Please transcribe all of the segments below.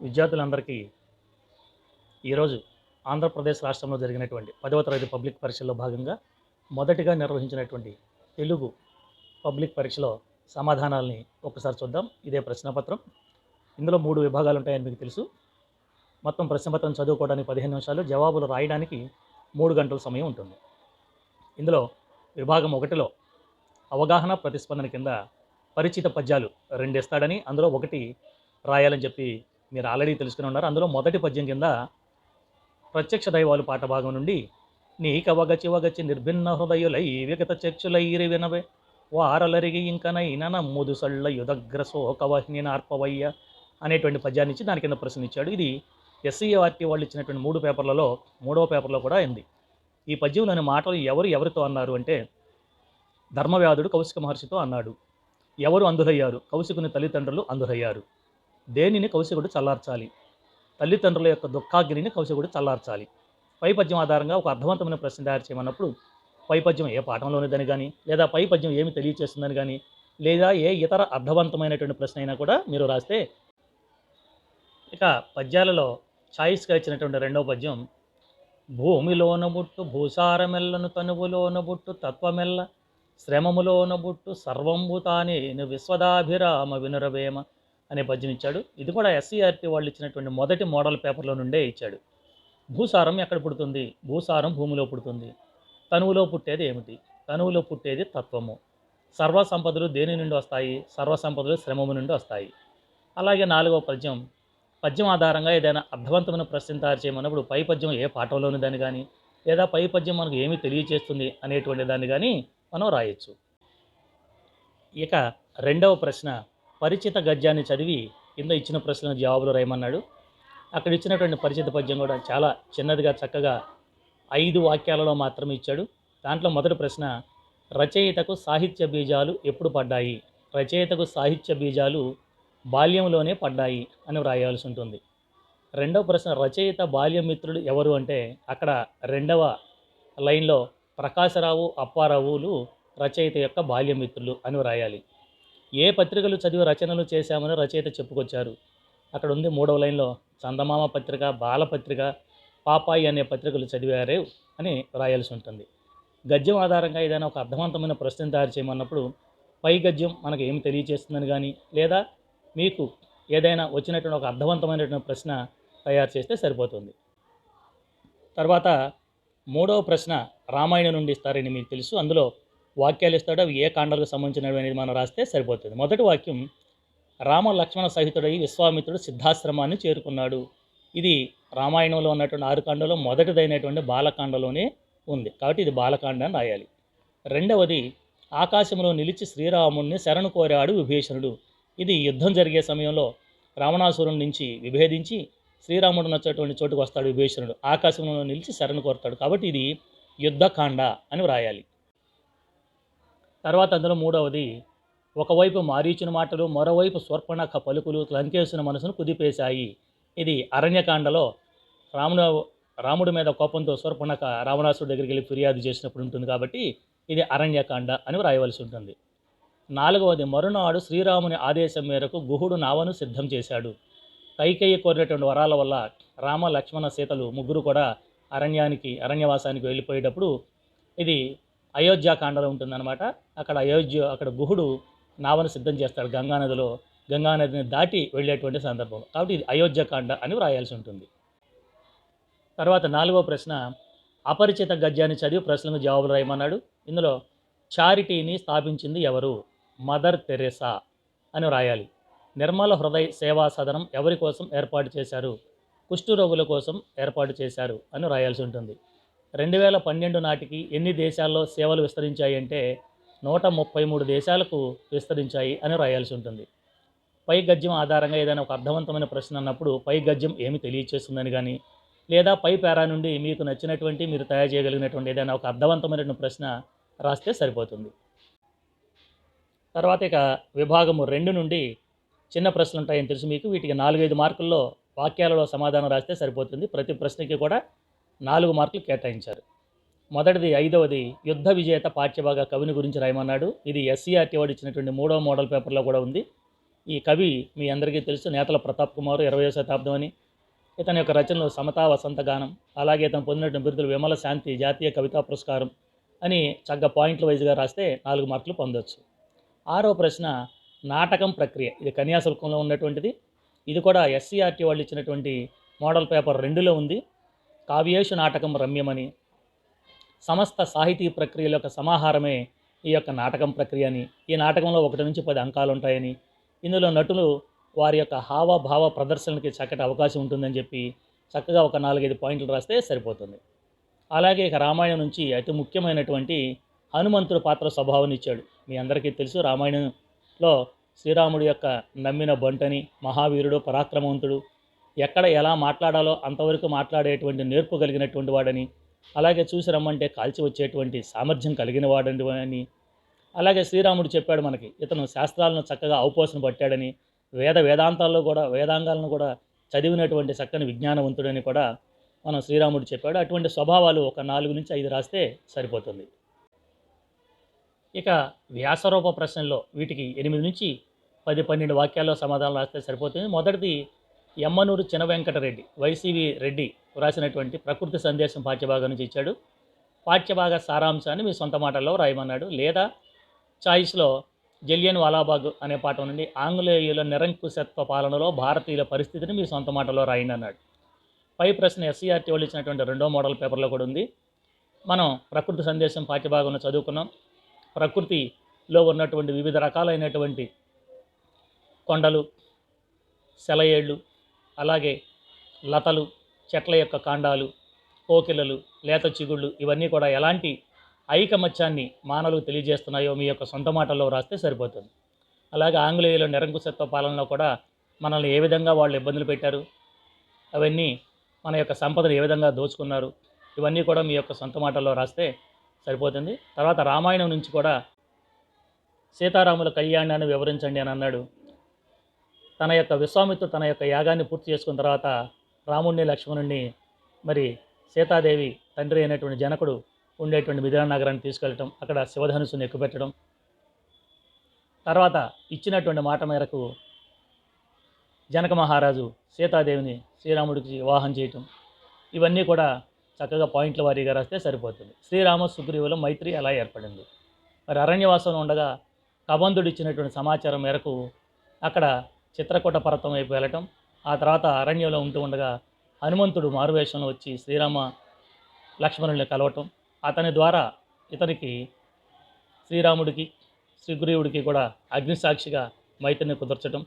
విద్యార్థులందరికీ ఈరోజు ఆంధ్రప్రదేశ్ రాష్ట్రంలో జరిగినటువంటి పదవ తరగతి పబ్లిక్ పరీక్షల్లో భాగంగా మొదటిగా నిర్వహించినటువంటి తెలుగు పబ్లిక్ పరీక్షలో సమాధానాలని ఒకసారి చూద్దాం. ఇదే ప్రశ్నపత్రం. ఇందులో మూడు విభాగాలు ఉంటాయని మీకు తెలుసు. మొత్తం ప్రశ్నపత్రం చదువుకోవడానికి పదిహేను నిమిషాలు జవాబులు రాయడానికి మూడు గంటల సమయం ఉంటుంది. ఇందులో విభాగం ఒకటిలో అవగాహన ప్రతిస్పందన కింద పరిచిత పద్యాలు రెండు ఇస్తాడని అందులో ఒకటి రాయాలని చెప్పి మీరు ఆల్రెడీ తెలుసుకుని ఉన్నారు. అందులో మొదటి పద్యం కింద ప్రత్యక్ష దైవాలు పాట భాగం నుండి నీకవగచి వగచి నిర్భిన్న హృదయులై విగత చక్షులై వినవే వారలరిగి ఇంకనైన నమ్ముదు సళ్ళ యుదగ్ర శోకవహ్ని నార్పవయ్య అనేటువంటి పద్యాన్ని ఇచ్చి దాని కింద ప్రశ్న ఇచ్చాడు ఇది ఎస్సీఆర్టీ వాళ్ళు ఇచ్చినటువంటి మూడు పేపర్లలో మూడవ పేపర్లో కూడా ఉంది. ఈ పద్యంలోని మాటలు ఎవరు ఎవరితో అన్నారు అంటే ధర్మవ్యాధుడు కౌశిక మహర్షితో అన్నాడు. ఎవరు అంధులయ్యారు? కౌశికుని తల్లిదండ్రులు అంధులయ్యారు. దేనిని కౌశికుడు చల్లార్చాలి? తల్లిదండ్రుల యొక్క దుఃఖాగ్నిని కౌశికుడు చల్లార్చాలి. పైపద్యం ఆధారంగా ఒక అర్థవంతమైన ప్రశ్న తయారు చేయమన్నప్పుడు పైపద్యం ఏ పాఠంలోనిదని కానీ లేదా పైపద్యం ఏమి తెలియచేస్తుందని కానీ లేదా ఏ ఇతర అర్థవంతమైనటువంటి ప్రశ్న అయినా కూడా మీరు రాస్తే ఇక పద్యాలలో ఛాయిస్గా ఇచ్చినటువంటి రెండవ పద్యం భూమిలోన బుట్టు భూసారమెల్లను తనువులోనబుట్టు తత్వమెల్ల శ్రమములోన బుట్టు సర్వంబు విశ్వదాభిరామ వినురవేమ అనే పద్యం ఇచ్చాడు. ఇది కూడా ఎస్సీఆర్టీ వాళ్ళు ఇచ్చినటువంటి మొదటి మోడల్ పేపర్లో నుండే ఇచ్చాడు. భూసారం ఎక్కడ పుడుతుంది? భూసారం భూమిలో పుడుతుంది. తనువులో పుట్టేది ఏమిటి? తనువులో పుట్టేది తత్వము. సర్వ సంపదలు దేని నుండి వస్తాయి? సర్వ సంపదలు శ్రమము నుండి వస్తాయి. అలాగే నాలుగవ పద్యం. పద్యం ఆధారంగా ఏదైనా అర్థవంతమైన ప్రశ్న తయారు చేయమన్నప్పుడు పై పద్యం ఏ పాఠంలోని దాన్ని కానీ లేదా పై పద్యం మనకు ఏమి తెలియచేస్తుంది అనేటువంటి దాన్ని కానీ మనం రాయొచ్చు. ఇక రెండవ ప్రశ్న. పరిచిత గద్యాన్ని చదివి కింద ఇచ్చిన ప్రశ్నల జవాబులు రాయమన్నాడు. అక్కడ ఇచ్చినటువంటి పరిచిత పద్యం కూడా చాలా చిన్నదిగా చక్కగా ఐదు వాక్యాలలో మాత్రమే ఇచ్చాడు. దాంట్లో మొదటి ప్రశ్న రచయితకు సాహిత్య బీజాలు ఎప్పుడు పడ్డాయి? రచయితకు సాహిత్య బీజాలు బాల్యంలోనే పడ్డాయి అని వ్రాయాల్సి ఉంటుంది. రెండవ ప్రశ్న రచయిత బాల్యమిత్రుడు ఎవరు అంటే అక్కడ రెండవ లైన్లో ప్రకాశరావు అప్పారావులు రచయిత యొక్క బాల్యమిత్రులు అని వ్రాయాలి. ఏ పత్రికలు చదివి రచనలు చేశామని రచయిత చెప్పుకొచ్చారు. అక్కడ ఉంది మూడవ లైన్లో చందమామ పత్రిక బాలపత్రిక పాపాయి అనే పత్రికలు చదివారే అని రాయాల్సి ఉంటుంది. గద్యం ఆధారంగా ఏదైనా ఒక అర్థవంతమైన ప్రశ్న తయారు చేయమన్నప్పుడు పై గద్యం మనకు ఏమి తెలియచేస్తుందని కానీ లేదా మీకు ఏదైనా వచ్చినటువంటి ఒక అర్థవంతమైనటువంటి ప్రశ్న తయారు చేస్తే సరిపోతుంది. తర్వాత మూడవ ప్రశ్న రామాయణం నుండి ఇస్తారని మీకు తెలుసు. అందులో వాక్యాలు ఇస్తాడు అవి ఏ కాండాలకు సంబంధించినవి అనేది మనం రాస్తే సరిపోతుంది. మొదటి వాక్యం రామ లక్ష్మణ సహితుడై విశ్వామిత్రుడు సిద్ధాశ్రమాన్ని చేరుకున్నాడు. ఇది రామాయణంలో ఉన్నటువంటి ఆరు కాండలో మొదటిదైనటువంటి బాలకాండలోనే ఉంది. కాబట్టి ఇది బాలకాండ అని రాయాలి. రెండవది ఆకాశంలో నిలిచి శ్రీరాముణ్ణి శరణు కోరాడు విభీషణుడు. ఇది యుద్ధం జరిగే సమయంలో రావణాసురుని నుంచి విభేదించి శ్రీరాముడు నచ్చేటువంటి చోటుకు వస్తాడు విభీషణుడు. ఆకాశంలో నిలిచి శరణు కోరుతాడు. కాబట్టి ఇది యుద్ధకాండ అని వ్రాయాలి తర్వాత అందులో మూడవది ఒకవైపు మారీచిన మాటలు మరోవైపు స్వర్పణఖ పలుకులు లంకేసిన మనసును కుదిపేశాయి. ఇది అరణ్యకాండలో రాముడు రాముడి మీద కోపంతో స్వర్పణఖ రావణాసుడి దగ్గరికి వెళ్ళి ఫిర్యాదు చేసినప్పుడు ఉంటుంది కాబట్టి ఇది అరణ్యకాండ అని వ్రాయవలసి ఉంటుంది. నాలుగవది మరునాడు శ్రీరాముని ఆదేశం మేరకు గుహుడు నావను సిద్ధం చేశాడు. కైకేయి కోరినటువంటి వరాల వల్ల రామ లక్ష్మణ సీతలు ముగ్గురు కూడా అరణ్యానికి అరణ్యవాసానికి వెళ్ళిపోయేటప్పుడు ఇది అయోధ్యాకాండలో ఉంటుందన్నమాట. అక్కడ అయోధ్య అక్కడ గుహుడు నావను సిద్ధం చేస్తాడు గంగానదిలో గంగానదిని దాటి వెళ్ళేటువంటి సందర్భం. కాబట్టి ఇది అయోధ్యకాండ అని వ్రాయాల్సి ఉంటుంది. తర్వాత నాలుగవ ప్రశ్న అపరిచిత గద్యాన్ని చదివి ప్రశ్నలకు జవాబులు రాయమన్నాడు. ఇందులో చారిటీని స్థాపించింది ఎవరు? మదర్ తెరెసా అని వ్రాయాలి. నిర్మల హృదయ సేవా సదనం ఎవరి కోసం ఏర్పాటు చేశారు? కుష్ఠరోగుల కోసం ఏర్పాటు చేశారు అని రాయాల్సి ఉంటుంది. రెండు వేల పన్నెండు నాటికి ఎన్ని దేశాల్లో సేవలు విస్తరించాయి అంటే నూట ముప్పై మూడు దేశాలకు విస్తరించాయి అని రాయాల్సి ఉంటుంది. పై గద్యం ఆధారంగా ఏదైనా ఒక అర్థవంతమైన ప్రశ్న అన్నప్పుడు పై గద్యం ఏమి తెలియచేస్తుందని కానీ లేదా పై పేరా నుండి మీకు నచ్చినటువంటి మీరు తయారు చేయగలిగినటువంటి ఏదైనా ఒక అర్థవంతమైన ప్రశ్న రాస్తే సరిపోతుంది. తర్వాత ఇక విభాగము రెండు నుండి చిన్న ప్రశ్నలు ఉంటాయని తెలుసు మీకు. వీటికి నాలుగైదు మార్కుల్లో వాక్యాలలో సమాధానం రాస్తే సరిపోతుంది. ప్రతి ప్రశ్నకి కూడా నాలుగు మార్కులు కేటాయించారు. మొదటిది ఐదవది యుద్ధ విజేత పాఠ్యభాగ కవిని గురించి రాయమన్నాడు. ఇది ఎస్సీఆర్టీ వాడు ఇచ్చినటువంటి మూడవ మోడల్ పేపర్లో కూడా ఉంది. ఈ కవి మీ అందరికీ తెలుసు నేతల ప్రతాప్ కుమార్ ఇరవయో శతాబ్దం అని. ఇతని యొక్క రచనలు సమతా వసంత గానం అలాగే ఇతను పొందినటువంటి బిరుదులు విమల శాంతి జాతీయ కవితా పురస్కారం అని చక్కగా పాయింట్ల వైజ్గా రాస్తే నాలుగు మార్కులు పొందొచ్చు. ఆరో ప్రశ్న నాటకం ప్రక్రియ. ఇది కన్యాశుల్కంలో ఉన్నటువంటిది. ఇది కూడా ఎస్సీఆర్టీ వాళ్ళు ఇచ్చినటువంటి మోడల్ పేపర్ రెండులో ఉంది. కావ్యేషు నాటకం రమ్యమని సమస్త సాహితీ ప్రక్రియల యొక్క సమాహారమే ఈ యొక్క నాటకం ప్రక్రియ అని ఈ నాటకంలో ఒకటి నుంచి పది అంకాలు ఉంటాయని ఇందులో నటులు వారి యొక్క హావభావ ప్రదర్శనకి చక్కటి అవకాశం ఉంటుందని చెప్పి చక్కగా ఒక నాలుగైదు పాయింట్లు రాస్తే సరిపోతుంది. అలాగే ఇక రామాయణం నుంచి అతి ముఖ్యమైనటువంటి హనుమంతుడు పాత్ర స్వభావం ఇచ్చాడు. మీ అందరికీ తెలుసు రామాయణంలో శ్రీరాముడి యొక్క నమ్మిన బంటని మహావీరుడు పరాక్రమవంతుడు ఎక్కడ ఎలా మాట్లాడాలో అంతవరకు మాట్లాడేటువంటి నేర్పు కలిగినటువంటి వాడని అలాగే చూసి రమ్మంటే కాల్చి వచ్చేటువంటి సామర్థ్యం కలిగిన వాడని అని అలాగే శ్రీరాముడు చెప్పాడు మనకి ఇతను శాస్త్రాలను చక్కగా అవపోసన పట్టాడని వేద వేదాంతాల్లో కూడా వేదాంగాలను కూడా చదివినటువంటి చక్కని విజ్ఞానవంతుడని కూడా మనం శ్రీరాముడు చెప్పాడు. అటువంటి స్వభావాలు ఒక నాలుగు నుంచి ఐదు రాస్తే సరిపోతుంది. ఇక వ్యాసరూప ప్రశ్నల్లో వీటికి ఎనిమిది నుంచి పది పన్నెండు వాక్యాల్లో సమాధానం రాస్తే సరిపోతుంది. మొదటిది ఎమ్మనూరు చిన వెంకటరెడ్డి వైసీవి రెడ్డి వ్రాసినటువంటి ప్రకృతి సందేశం పాఠ్యభాగం నుంచి ఇచ్చాడు. పాఠ్యభాగ సారాంశాన్ని మీ సొంత మాటల్లో రాయమన్నాడు. లేదా చాయిస్లో జలియన్ వాలాబాగ్ అనే పాఠం నుండి ఆంగ్లేయుల నిరంకుశత్వ పాలనలో భారతీయుల పరిస్థితిని మీ సొంత మాటలో రాయండి అన్నాడు. పై ప్రశ్న ఎస్సీఆర్టీ వాళ్ళు ఇచ్చినటువంటి రెండో మోడల్ పేపర్లో కూడా ఉంది. మనం ప్రకృతి సందేశం పాఠ్యభాగంలో చదువుకున్నాం. ప్రకృతిలో ఉన్నటువంటి వివిధ రకాలైనటువంటి కొండలు సెలయేళ్ళు అలాగే లతలు చెట్ల యొక్క కాండాలు కోకిలలు లేత చిగుళ్ళు ఇవన్నీ కూడా ఎలాంటి ఐకమత్యాన్ని మానవులు తెలియజేస్తున్నాయో మీ యొక్క సొంత మాటల్లో రాస్తే సరిపోతుంది. అలాగే ఆంగ్లేయుల నిరంకుశత్వ పాలనలో కూడా మనల్ని ఏ విధంగా వాళ్ళు ఇబ్బందులు పెట్టారు అవన్నీ మన యొక్క సంపదను ఏ విధంగా దోచుకున్నారు ఇవన్నీ కూడా మీ యొక్క సొంత మాటల్లో రాస్తే సరిపోతుంది. తర్వాత రామాయణం నుంచి కూడా సీతారాముల కళ్యాణాన్ని వివరించండి అని అన్నాడు. తన యొక్క విశ్వామిత్రుడు తన యొక్క యాగాన్ని పూర్తి చేసుకున్న తర్వాత రాముణ్ణి లక్ష్మణుణ్ణి మరి సీతాదేవి తండ్రి అయినటువంటి జనకుడు ఉండేటువంటి మిథిలా నగరాన్ని తీసుకెళ్ళటం అక్కడ శివధనుసుని ఎక్కుపెట్టడం. తర్వాత ఇచ్చినటువంటి మాట మేరకు జనక మహారాజు సీతాదేవిని శ్రీరాముడికి వివాహం చేయటం. ఇవన్నీ కూడా చక్కగా పాయింట్ల వారీగా రాస్తే సరిపోతుంది. శ్రీరామ సుగ్రీవుల మైత్రి ఎలా ఏర్పడింది. మరి అరణ్యవాసంలో ఉండగా కబంధుడు ఇచ్చినటువంటి సమాచారం మేరకు అక్కడ చిత్రకూట పర్వతం వైపు వెళ్ళటం ఆ తర్వాత అరణ్యంలో ఉంటూ ఉండగా హనుమంతుడు మారువేషంలో వచ్చి శ్రీరామ లక్ష్మణుల్ని కలవటం అతని ద్వారా ఇతనికి శ్రీరాముడికి శ్రీగురీవుడికి కూడా అగ్నిసాక్షిగా మైత్రిని కుదర్చటం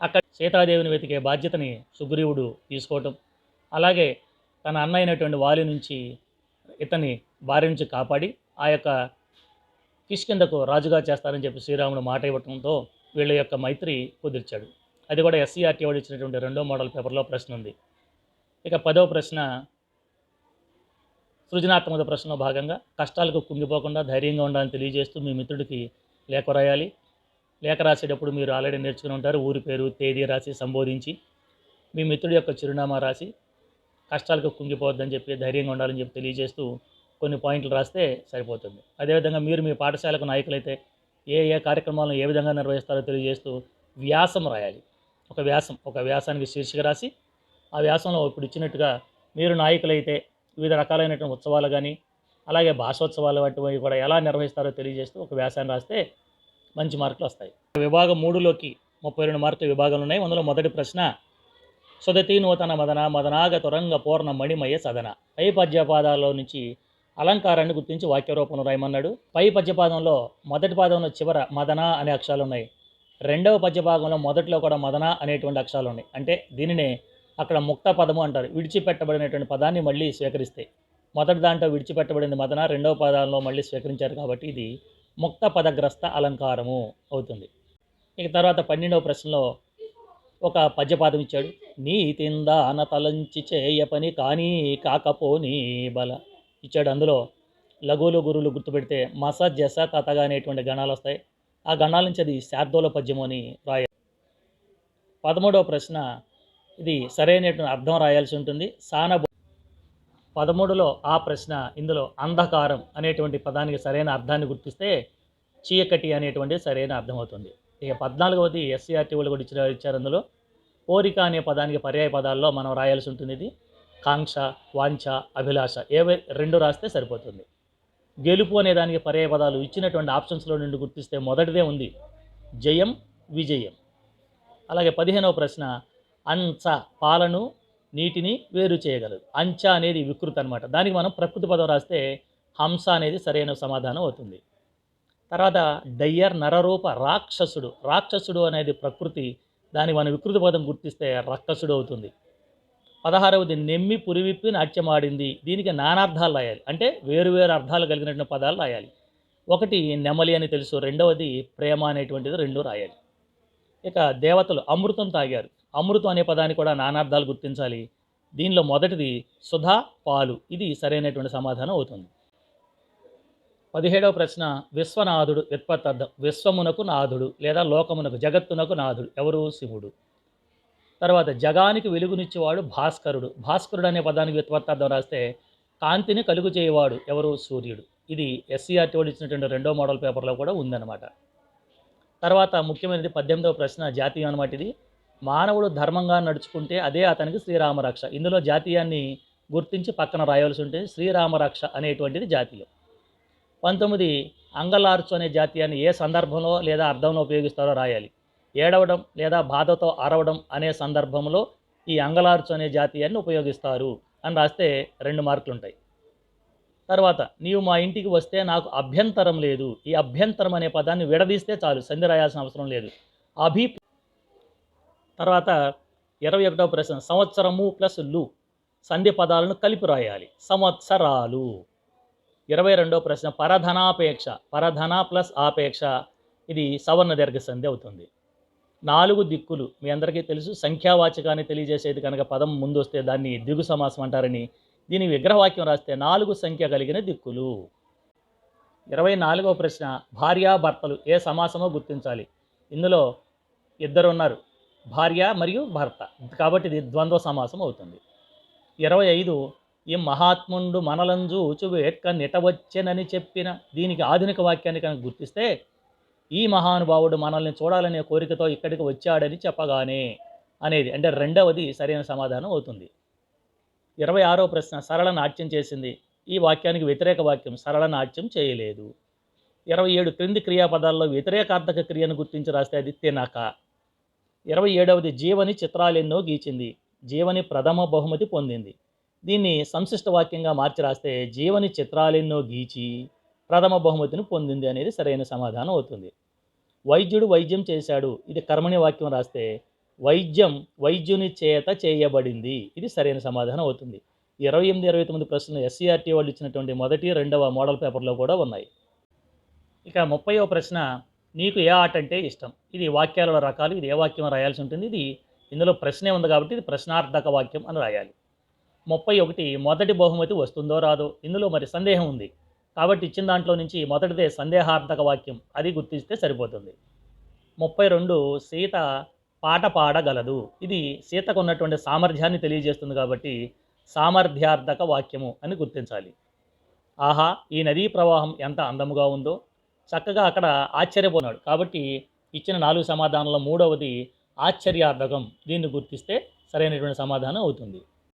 అక్కడ సీతాదేవిని వెతికే బాధ్యతని సుగ్రీవుడు తీసుకోవటం అలాగే తన అన్న అయినటువంటి వాలి నుంచి ఇతని భార్య నుంచి కాపాడి ఆ యొక్క కిష్కిందకు రాజుగా చేస్తారని చెప్పి శ్రీరాముడు మాట ఇవ్వటంతో వీళ్ళ యొక్క మైత్రి కుదిర్చాడు. అది కూడా ఎస్సీఆర్టీ వాడు ఇచ్చినటువంటి రెండో మోడల్ పేపర్లో ప్రశ్న ఉంది. ఇక పదవ ప్రశ్న సృజనాత్మక ప్రశ్నలో భాగంగా కష్టాలకు కుంగిపోకుండా ధైర్యంగా ఉండాలని తెలియజేస్తూ మీ మిత్రుడికి లేఖ రాయాలి. లేఖ రాసేటప్పుడు మీరు ఆల్రెడీ నేర్చుకుని ఉంటారు. ఊరి పేరు తేదీ రాసి సంబోధించి మీ మిత్రుడి యొక్క చిరునామా రాసి కష్టాలకు కుంగిపోవద్దని చెప్పి ధైర్యంగా ఉండాలని చెప్పి తెలియజేస్తూ కొన్ని పాయింట్లు రాస్తే సరిపోతుంది. అదేవిధంగా మీరు మీ పాఠశాలకు నాయకులైతే ఏ ఏ కార్యక్రమాలను ఏ విధంగా నిర్వహిస్తారో తెలియజేస్తూ వ్యాసం రాయాలి. ఒక వ్యాసం ఒక వ్యాసానికి శీర్షిక రాసి ఆ వ్యాసంలో ఇప్పుడు ఇచ్చినట్టుగా మీరు నాయకులైతే వివిధ రకాలైనటువంటి ఉత్సవాలు కానీ అలాగే భాషోత్సవాలు వంటివి కూడా ఎలా నిర్వహిస్తారో తెలియజేస్తూ ఒక వ్యాసాన్ని రాస్తే మంచి మార్కులు వస్తాయి. విభాగం మూడులోకి ముప్పై రెండు మార్కుల విభాగాలు ఉన్నాయి. అందులో మొదటి ప్రశ్న సుదతి నూతన మదన మదనాగ తురంగ పూర్ణ మణిమయ సదన. పై పద్యపాదాల్లో నుంచి అలంకారాన్ని గుర్తించి వాక్య రూపంలో రాయమన్నాడు. పై పద్యపాదంలో మొదటి పాదంలో చివర మదన అనే అక్షరాలు ఉన్నాయి. రెండవ పద్యభాగంలో మొదట్లో కూడా మదన అనేటువంటి అక్షరాలు ఉన్నాయి. అంటే దీనినే అక్కడ ముక్త పదము అంటారు. విడిచిపెట్టబడినటువంటి పదాన్ని మళ్ళీ స్వీకరిస్తే. మొదటి దాంట్లో విడిచిపెట్టబడింది మదన రెండవ పదాల్లో మళ్ళీ స్వీకరించారు కాబట్టి ఇది ముక్త పదగ్రస్త అలంకారము అవుతుంది. ఇక తర్వాత పన్నెండవ ప్రశ్నలో ఒక పద్యపాదం ఇచ్చాడు. నీ తిందాన తలంచి చేయ పని కానీ కాకపోనీ బల ఇచ్చాడు. అందులో లఘువులు గురువులు గుర్తుపెడితే మస జస కథగా అనేటువంటి గణాలు వస్తాయి. ఆ గణాల నుంచి అది శార్దోల పద్యము అని రాయాలి పదమూడవ ప్రశ్న ఇది సరైనటువంటి అర్థం రాయాల్సి ఉంటుంది. సాన పదమూడులో ఆ ప్రశ్న ఇందులో అంధకారం అనేటువంటి పదానికి సరైన అర్థాన్ని గుర్తిస్తే చీకటి అనేటువంటి సరైన అర్థం అవుతుంది. ఇక పద్నాలుగవది ఎస్సీఆర్టీ వాళ్ళు కూడా ఇచ్చిన ఇచ్చారు అందులో. కోరిక అనే పదానికి పర్యాయ పదాల్లో మనం రాయాల్సి ఉంటుంది ఇది. కాంక్ష వాంఛ అభిలాష ఏవై రెండు రాస్తే సరిపోతుంది. గెలుపు అనే దానికి పర్యాయపదాలు ఇచ్చినటువంటి ఆప్షన్స్లో నుండి గుర్తిస్తే మొదటిదే ఉంది. జయం విజయం. అలాగే పదిహేనవ ప్రశ్న అంచ పాలను నీటిని వేరు చేయగలదు. అంచ అనేది వికృత అనమాట దానికి మనం ప్రకృతి పదం రాస్తే హంస అనేది సరైన సమాధానం అవుతుంది. తర్వాత డయ్యర్ నరరూప రాక్షసుడు. రాక్షసుడు అనేది ప్రకృతి. దానికి మనం వికృతి పదం గుర్తిస్తే రక్కసుడు అవుతుంది. పదహారవది నెమ్మి పురివిప్పి నాట్యమాడింది. దీనికి నానార్థాలు రాయాలి. అంటే వేరువేరు అర్థాలు కలిగినటువంటి పదాలు రాయాలి. ఒకటి నెమలి అని తెలుసు. రెండవది ప్రేమ అనేటువంటిది రెండు రాయాలి. ఇక దేవతలు అమృతం తాగారు. అమృతం అనే పదాన్ని కూడా నానార్థాలు గుర్తించాలి. దీనిలో మొదటిది సుధా పాలు. ఇది సరైనటువంటి సమాధానం అవుతుంది. పదిహేడవ ప్రశ్న విశ్వనాథుడు వ్యుత్పత్తార్థం విశ్వమునకు నాథుడు లేదా లోకమునకు జగత్తునకు నాథుడు. ఎవరు? శివుడు. తర్వాత జగానికి వెలుగునిచ్చేవాడు భాస్కరుడు. భాస్కరుడు అనే పదానికి వ్యుత్పత్తార్థం రాస్తే కాంతిని కలుగు చేయవాడు ఎవరు సూర్యుడు. ఇది ఎస్సీఆర్టీ వాడు ఇచ్చినటువంటి రెండో మోడల్ పేపర్లో కూడా ఉందన్నమాట. తర్వాత ముఖ్యమైనది పద్దెనిమిదవ ప్రశ్న జాతీయం అనమాట ఇది. మానవుడు ధర్మంగా నడుచుకుంటే అదే అతనికి శ్రీరామరక్ష. ఇందులో జాతీయాన్ని గుర్తించి పక్కన రాయవలసి ఉంటుంది శ్రీరామరక్ష అనేటువంటిది జాతీయం. పంతొమ్మిది అంగలార్చు అనే జాతీయాన్ని ఏ సందర్భంలో లేదా అర్థంలో ఉపయోగిస్తారో రాయాలి. ఏడవడం లేదా బాధతో అరవడం అనే సందర్భంలో ఈ అంగలార్చు అనే జాతీయాన్ని ఉపయోగిస్తారు అని రాస్తే రెండు మార్కులు ఉంటాయి తర్వాత నీవు మా ఇంటికి వస్తే నాకు అభ్యంతరం లేదు. ఈ అభ్యంతరం అనే పదాన్ని విడదీస్తే చాలు సంధి రాయాల్సిన అవసరం లేదు. అభి తర్వాత ఇరవై ఒకటవ ప్రశ్న సంవత్సరము ప్లస్లు సంధి పదాలను కలిపి రాయాలి. సంవత్సరాలు. ఇరవై రెండవ ప్రశ్న పరధనాపేక్ష పరధన ప్లస్ ఆపేక్ష ఇది సవర్ణ దీర్ఘ సంధి అవుతుంది. నాలుగు దిక్కులు. మీ అందరికీ తెలుసు సంఖ్యావాచకాన్ని తెలియజేసేది కనుక పదం ముందు వస్తే దాన్ని దిగు సమాసం అంటారని. దీని విగ్రహవాక్యం రాస్తే నాలుగు సంఖ్య కలిగిన దిక్కులు. ఇరవై నాలుగవ ప్రశ్న భార్యాభర్తలు ఏ సమాసమో గుర్తించాలి. ఇందులో ఇద్దరు ఉన్నారు భార్య మరియు భర్త. కాబట్టి ఇది ద్వంద్వ సమాసం అవుతుంది. ఇరవై ఐదు ఈ మహాత్ముండు మనలంజు చూచువేట్క నిటవచ్చెనని చెప్పిన దీనికి ఆధునిక వాక్యాన్ని కనుక గుర్తిస్తే ఈ మహానుభావుడు మనల్ని చూడాలనే కోరికతో ఇక్కడికి వచ్చాడని చెప్పగానే అనేది అంటే రెండవది సరైన సమాధానం అవుతుంది. ఇరవై ఆరో ప్రశ్న సరళ నాట్యం చేసింది. ఈ వాక్యానికి వ్యతిరేక వాక్యం సరళ నాట్యం చేయలేదు. ఇరవై ఏడు క్రింది క్రియాపదాల్లో వ్యతిరేకార్థక క్రియను గుర్తించి రాస్తే అది తినక. ఇరవై ఏడవది జీవని చిత్రాలెన్నో గీచింది. జీవని ప్రథమ బహుమతి పొందింది. దీన్ని సంశిష్ట వాక్యంగా మార్చి రాస్తే జీవని చిత్రాలెన్నో గీచి ప్రథమ బహుమతిని పొందింది అనేది సరైన సమాధానం అవుతుంది. వైద్యుడు వైద్యం చేశాడు. ఇది కర్మణి వాక్యం రాస్తే వైద్యం వైద్యుని చేత చేయబడింది. ఇది సరైన సమాధానం అవుతుంది. ఇరవై ఎనిమిది ఇరవై తొమ్మిది ప్రశ్నలు ఎస్సీఆర్టీ వాళ్ళు ఇచ్చినటువంటి మొదటి రెండవ మోడల్ పేపర్లో కూడా ఉన్నాయి. ఇక ముప్పైవ ప్రశ్న నీకు ఏ ఆట అంటే ఇష్టం? ఇది వాక్యాల రకాలు ఇది ఏ వాక్యం రాయాల్సి ఉంటుంది? ఇది ఇందులో ప్రశ్నే ఉంది కాబట్టి ఇది ప్రశ్నార్థక వాక్యం అని రాయాలి. ముప్పై ఒకటి మొదటి బహుమతి వస్తుందో రాదో? ఇందులో మరి సందేహం ఉంది. కాబట్టి ఇచ్చిన దాంట్లో నుంచి మొదటిదే సందేహార్థక వాక్యం. అది గుర్తిస్తే సరిపోతుంది. ముప్పై రెండు సీత పాట పాడగలదు. ఇది సీతకు ఉన్నటువంటి సామర్థ్యాన్ని తెలియజేస్తుంది కాబట్టి సామర్థ్యార్థక వాక్యము అని గుర్తించాలి. ఆహా ఈ నదీ ప్రవాహం ఎంత అందముగా ఉందో. చక్కగా అక్కడ ఆశ్చర్యపోనాడు. కాబట్టి ఇచ్చిన నాలుగు సమాధానంలో మూడవది ఆశ్చర్యార్థకం. దీన్ని గుర్తిస్తే సరైనటువంటి సమాధానం అవుతుంది.